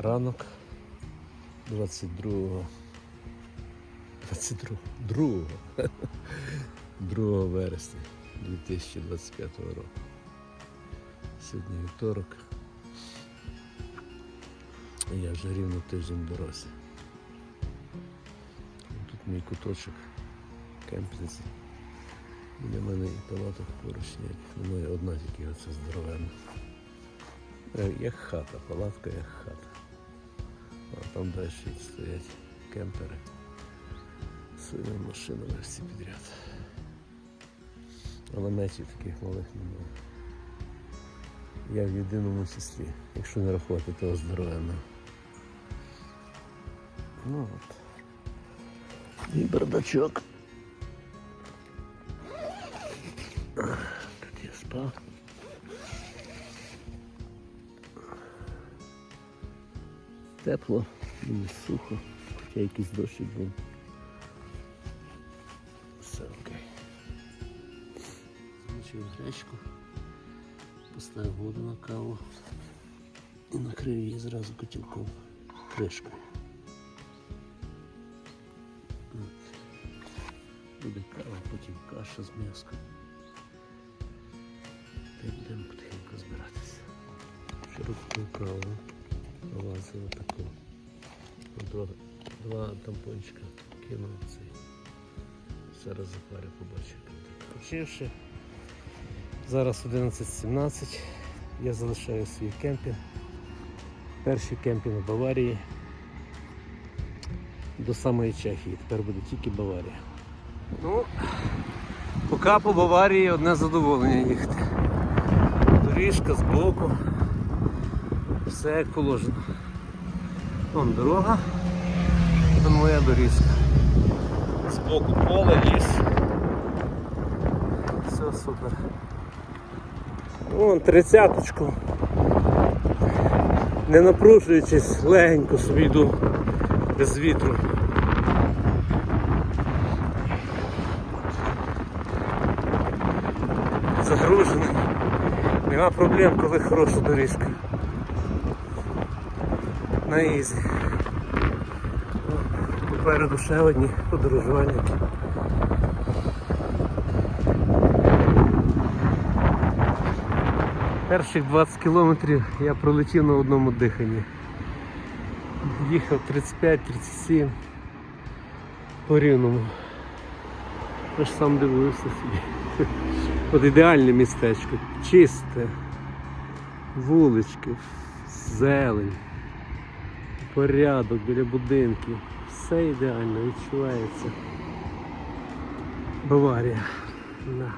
Ранок 22 22 2 2 вересня 2025 року. Сьогодні вівторок. Я вже рівно тиждень в. Тут мій куточок кемпінці. Біля мене і палаток поруч ніяких немає, одна тільки оце здоровенна. Е, Як хата, палатка як хата. А там далі стоять кемпери з своїми машинами всі підряд. А наметів таких малих немає. Я в єдиному числі, якщо не рахувати того здоровенного. Ну от. І бардачок. Тут я спав. Тепло, не сухо, хоча якийсь дощик був. Все окей. Змочив гречку, поставив воду на каву і накрив її зразу котілком кришкою. Буде кава, потім каша з м'яском. Та й будемо потихеньку збиратися. Широку каву полазили таку. Два, два тампончика кинув цей. Зараз запарю так. Почивши. Зараз 11.17. Я залишаю свій кемпінг. Перший кемпінг в Баварії. До самої Чехії. Тепер буде тільки Баварія. Ну, поки по Баварії одне задоволення їхати. Доріжка збоку. Все як положено. Вон дорога, вон моя доріжка. Збоку поле, ліс. Все супер. Вон тридцяточку. Не напружуючись, легенько собі йду без вітру. Загружений. Нема проблем, коли хороша доріжка. На ізі. Попереду ще одні подорожування. Перших 20 кілометрів я пролетів на одному диханні. Їхав 35-37 по рівному. Я ж сам дивився собі. От ідеальне містечко, чисте, вулички, зелень, порядок біля будинків. Все ідеально відчувається. Баварія. Да.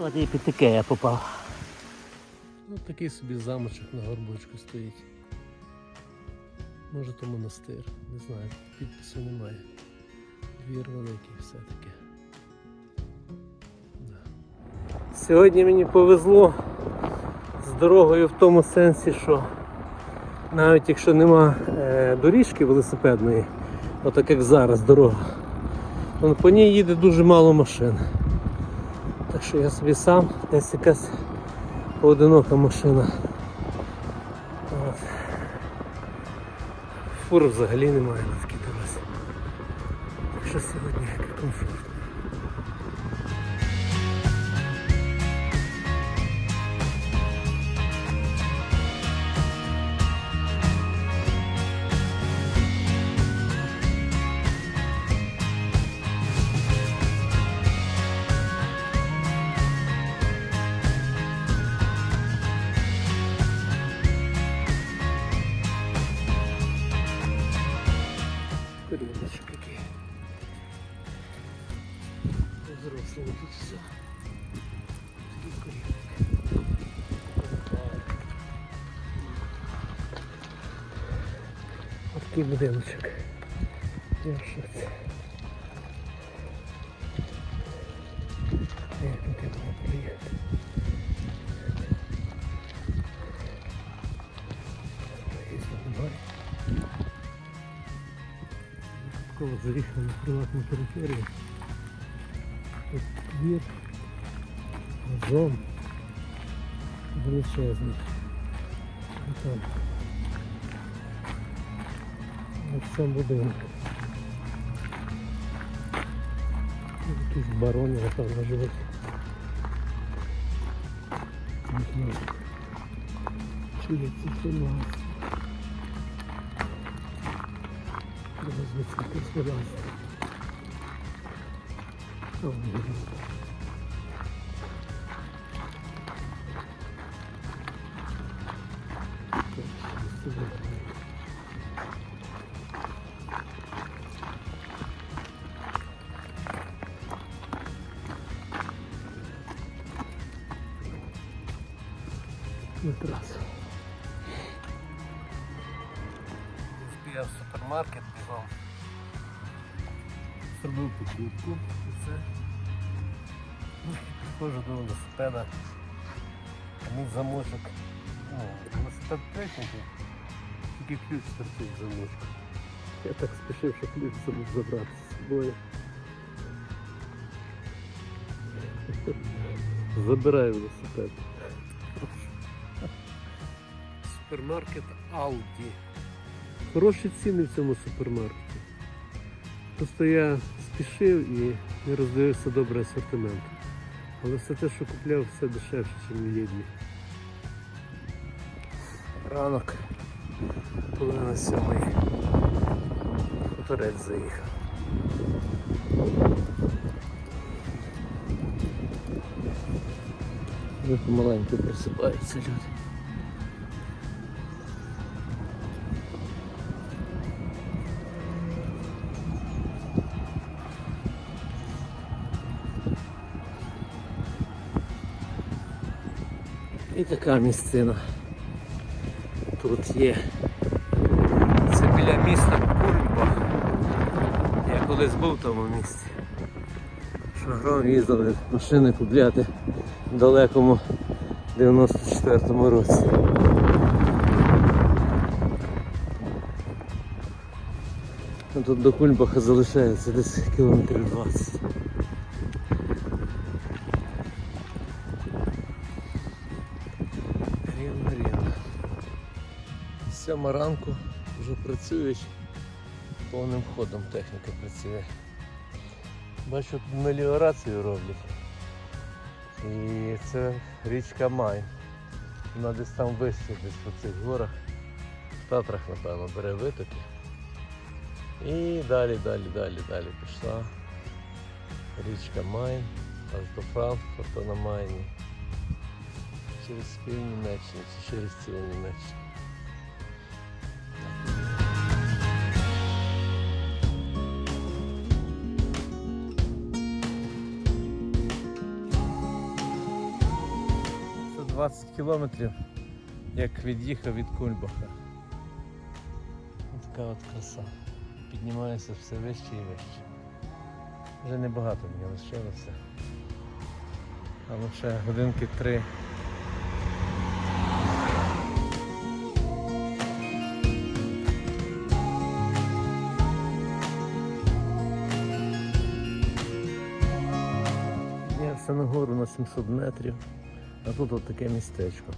От під таке я попав. Ну, такий собі замочок на горбочку стоїть. Може то монастир, не знаю, підпису немає. Двір великий, все таке. Да. Сьогодні мені повезло з дорогою в тому сенсі, що навіть якщо нема е, доріжки велосипедної, отак як зараз дорога, то по ній їде дуже мало машин. Так що я собі сам десь якась поодинока машина. Фур взагалі немає дорозі. Так що сьогодні комфортно. Будиночок. Я в шоці. Як тут я можу приїхати? Їздити немає. випадково заїхав на приватну територію. Тут двір, газон величезний. І там. Ось сам будинок. Якісь барони, напевно, живуть. Чи є це ситуація? Розвитку господарства. О, ні. Матрас. Я в супермаркет бігом. Зробив покупку і це. Ну, підходжу до велосипеда. Мій замочок. Ну, велосипед третій, тільки ключ торчить замочку. Я так спішив, що ключ забув забрати з собою. Забираю велосипед. Супермаркет Aldi. Хороші ціни в цьому супермаркеті. Просто я спішив і не роздивився добре асортимент. Але все те, що купляв, все дешевше, ніж в Єдні. Ранок. Половина сьомий. Хуторець заїхав. Вже помаленьку просипаються люди. І така місцина тут є. Це біля міста Кульбах. Я колись був в тому місці. Шагром їздили машини купляти в далекому 94-му році. Ну, Тут до Кульбаха залишається десь кілометрів 20. Сьома ранку вже працюють, повним ходом техніка працює. Бачу, меліорацію роблять. І це річка Майн. Вона десь там вище, десь по цих горах. В Татрах, напевно, бере витоки. І далі, далі, далі, далі пішла. Річка Майн, аж до Франкфурта на Майні. Через пів Німеччини чи через цілу Німеччину. 20 кілометрів, як від'їхав від Кульбаха. Така от краса. Піднімається все вище і вище. Вже небагато мені лишилося. Але ще годинки три. Піднявся на гору на 700 метрів, а тут от таке містечко.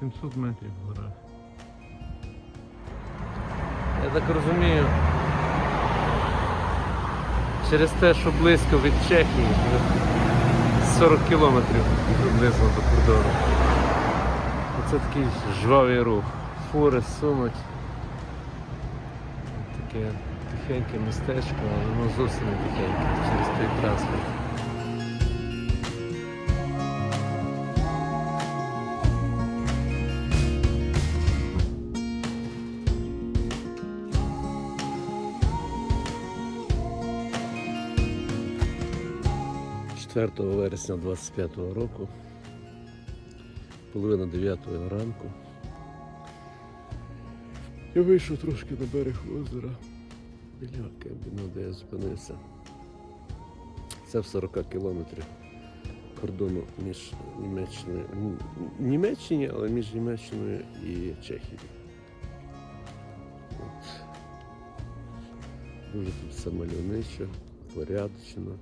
700 метрів гора. Я так розумію, через те, що близько від Чехії, 40 кілометрів приблизно до кордону. Це такий жвавий рух. Фури сунуть. Таке тихеньке містечко, але воно зовсім не тихеньке через той транспорт. Четвертого вересня 25 року, половина 9 ранку. Я вийшов трошки на берег озера. Біля Кембіну, де я зупинився. Це в 40 кілометрів кордону між Німеччиною. Німеччині, але між Німеччиною і Чехією. Дуже тут все мальовничо, порядочно.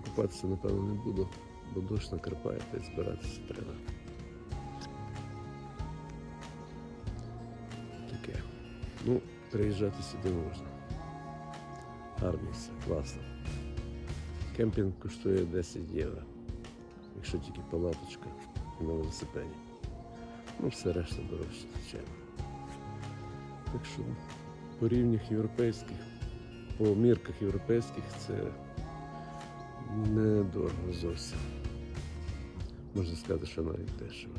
Купатися, напевно, не буду, бо дощ накарпає та й збиратися треба. Таке. Ну, приїжджати сюди можна. Гарне все, класно. Кемпінг коштує 10 євро, якщо тільки палаточка і на велосипеді. Ну, все решта дорожче, звичайно. Так що по рівнях європейських, по мірках європейських це недорого зовсім. Можна сказати, що навіть дешево.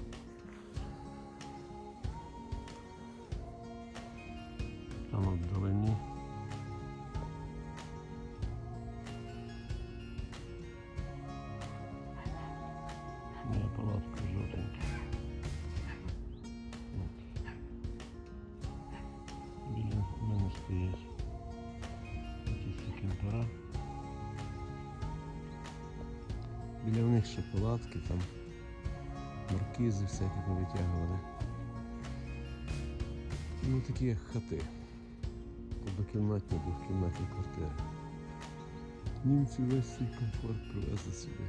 Біля них палатки, там маркізи всякі повитягували. Ну такі як хати. Однокімнатні, двохкімнатні квартири. Німці весь свій комфорт привезли сюди.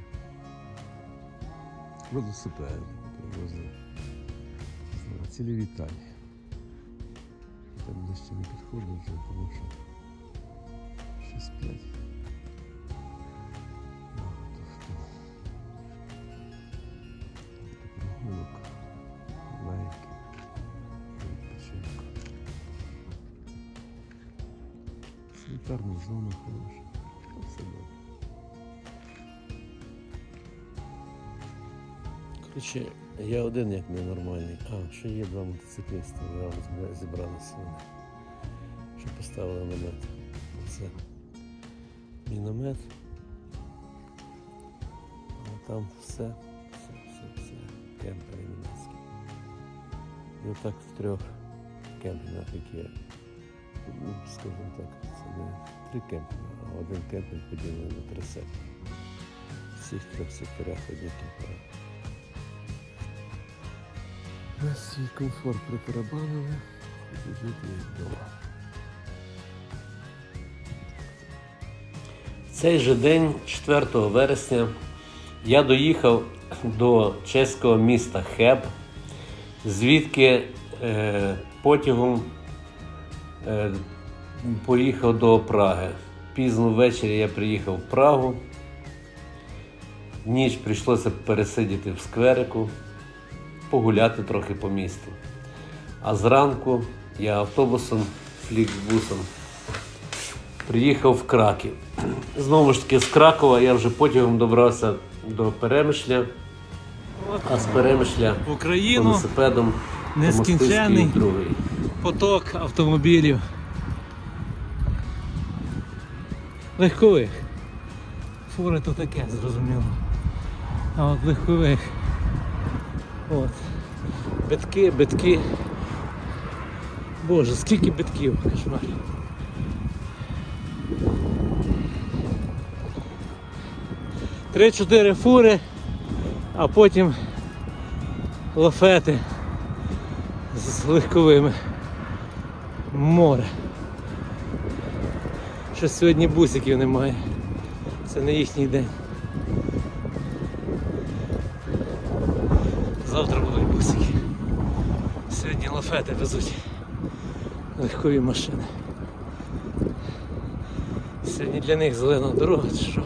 Велосипеди привезли. Цілі вітальні. Там ближче не підходить тому що ще сплять. Зона хороша. Все добре. Коротше, я один як ненормальний. А, ще є два мотоциклісти, зразу зб- зібралися. Що поставили намет. Це міномет. А там все, все, все, все. Кемпери німецькі. І отак в трьох кемпінгах, які, ну, скажімо так, це не три кемпінги, а один кемпінг поділений на три сектори. В всіх трьох секторах одні кемпери. На свій комфорт притарабанили, і жити як вдома. Цей же день, 4 вересня, я доїхав до чеського міста Хеб, звідки е, потягом поїхав до Праги. Пізно ввечері я приїхав в Прагу. Ніч прийшлося пересидіти в скверику, погуляти трохи по місту. А зранку я автобусом, фліксбусом приїхав в Краків. Знову ж таки, з Кракова я вже потягом добрався до Перемишля, а з Перемишля В Україну велосипедом до нескінчений. Другий. Поток автомобілів. Легкових. Фури то таке, зрозуміло. А от легкових. От. Битки, битки. Боже, скільки битків, кошмар. Три-чотири фури, а потім лафети з легковими. Море. Що сьогодні бусиків немає. Це не їхній день. Завтра будуть бусики. Сьогодні лафети везуть. Легкові машини. Сьогодні для них зелена дорога що.